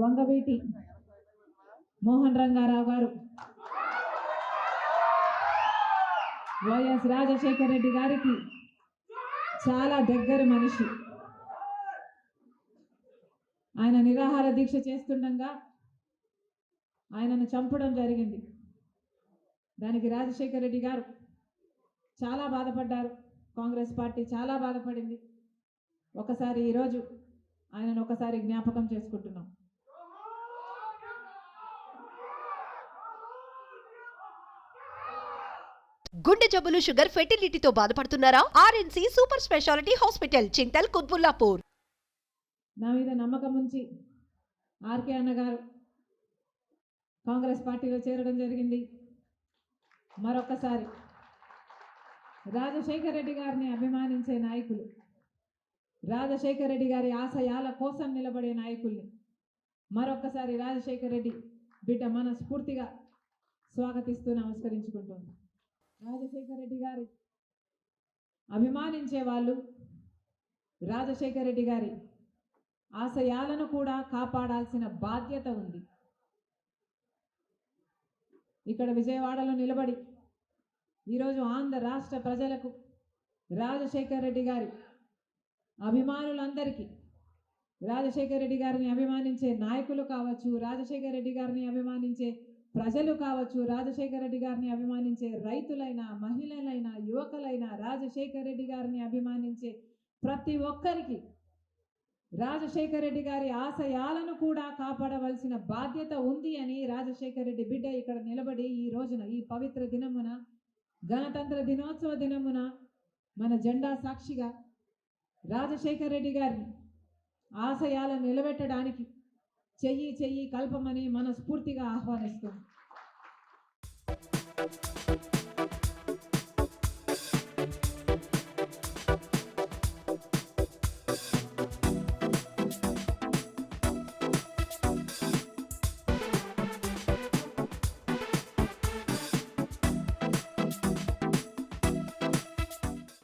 వంగవీటి మోహన్ రంగారావు గారు. వైఎస్ రాజశేఖర రెడ్డి గారికి చాలా దగ్గర మనిషి. ఆయన నిరాహార దీక్ష చేస్తుండగా ఆయనను చంపడం జరిగింది. దానికి రాజశేఖర రెడ్డి గారు చాలా బాధపడ్డారు. కాంగ్రెస్ పార్టీ చాలా బాధపడింది. ఒకసారి ఈరోజు ఆయనను ఒకసారి జ్ఞాపకం చేసుకుంటున్నాం. గుండె జబ్బులు షుగర్ ఫెర్టిలిటీతో బాధపడుతున్నారా? RNC super speciality hospital Chintal Quthbullapur. నా మీద నమ్మకం ఉంచి ఆర్కే అన్న గారు కాంగ్రెస్ పార్టీలో చేరడం జరిగింది. మరొకసారి రాజశేఖర రెడ్డి గారిని అభిమానించే నాయకులు రాజశేఖర రెడ్డి గారి ఆశయాల కోసం నిలబడే నాయకుల్ని మరొకసారి రాజశేఖర రెడ్డి బిడ్డ మనస్ఫూర్తిగా స్వాగతిస్తూ నమస్కరించుకుంటుంది రాజశేఖర రెడ్డి గారి అభిమానించే వాళ్ళు రాజశేఖర రెడ్డి గారి ఆశయాలను కూడా కాపాడాల్సిన బాధ్యత ఉంది. ఇక్కడ విజయవాడలో నిలబడి ఈరోజు ఆంధ్ర రాష్ట్ర ప్రజలకు రాజశేఖర రెడ్డి గారి అభిమానులందరికీ రాజశేఖర రెడ్డి గారిని అభిమానించే నాయకులు కావచ్చు రాజశేఖర రెడ్డి గారిని అభిమానించే ప్రజలు కావచ్చు రాజశేఖర రెడ్డి గారిని అభిమానించే రైతులైనా మహిళలైనా యువకులైనా రాజశేఖర రెడ్డి గారిని అభిమానించే ప్రతి ఒక్కరికి రాజశేఖర రెడ్డి గారి ఆశయాలను కూడా కాపాడవలసిన బాధ్యత ఉంది అని రాజశేఖర రెడ్డి బిడ్డ ఇక్కడ నిలబడి ఈ రోజున ఈ పవిత్ర దినమున గణతంత్ర దినోత్సవ దినమున మన జెండా సాక్షిగా రాజశేఖర రెడ్డి గారిని ఆశయాలను నిలబెట్టడానికి చెయ్యి చెయ్యి కలపమని మనస్ఫూర్తిగా ఆహ్వానిస్తుంది